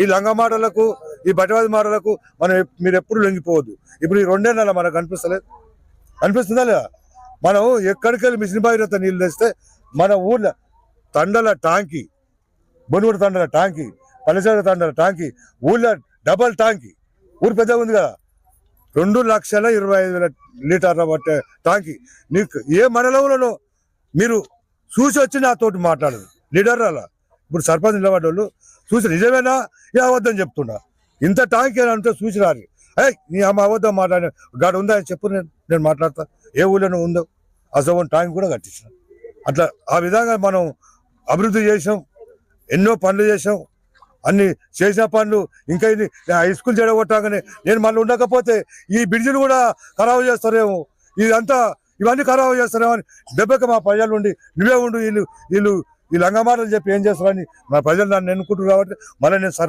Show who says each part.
Speaker 1: ఈ లంగమాటలకు ఈ బటవాది మాటలకు మనం మీరు ఎప్పుడు లొంగిపోవద్దు. ఇప్పుడు ఈ రెండే నెల మనకు అనిపిస్తలేదు. అనిపిస్తుందా లేదా? మనం ఎక్కడికి వెళ్ళి మిషన్ భాగీరథ నీళ్ళు తెస్తే మన ఊర్లో తండల ట్యాంకీ బొనుగుడు తండల ట్యాంకీ పల్లెసేర తండల ట్యాంకీ ఊళ్ళో డబల్ ట్యాంకీ. ఊరు పెద్దగా ఉంది కదా? రెండు లక్షల ఇరవై ఐదు వేల లీటర్ల పట్టే ట్యాంకీ. నీకు ఏ మండలంలోనో మీరు చూసి వచ్చి నాతోటి మాట్లాడదు లీడర్ అలా ఇప్పుడు సర్పంచ్ నిలబడ్డోళ్ళు చూసి నిజమేనా? ఏ అబద్ధం చెప్తున్నా? ఇంత టాంక్ అంటే చూసి రారు ఏయ్ నీ అమ్మ అబద్ధం మాట్లాడి గాడు ఉందా? అని చెప్పు నేను నేను మాట్లాడతా. ఏ ఊళ్ళోనూ ఉందో. అసలు ట్యాంక్ కూడా కట్టించిన. అట్లా ఆ విధంగా మనం అభివృద్ధి చేసాం ఎన్నో పనులు చేసాం అన్ని చేసిన పనులు ఇంకా ఇది హై స్కూల్ చెడగొట్టాగానే నేను మళ్ళీ ఉండకపోతే ఈ బ్రిడ్జిలు కూడా ఖరాబు చేస్తారేమో. ఇదంతా ఇవన్నీ ఖరాబు చేస్తారేమో అని దెబ్బకి మా ప్రజలు ఉండి నువ్వే ఉండు వీళ్ళు వీళ్ళు ఈ అంగమాటలు చెప్పి ఏం చేస్తారని మా ప్రజలు నన్ను ఎన్నుకుంటారు కాబట్టి మళ్ళీ నేను సర్పంచ్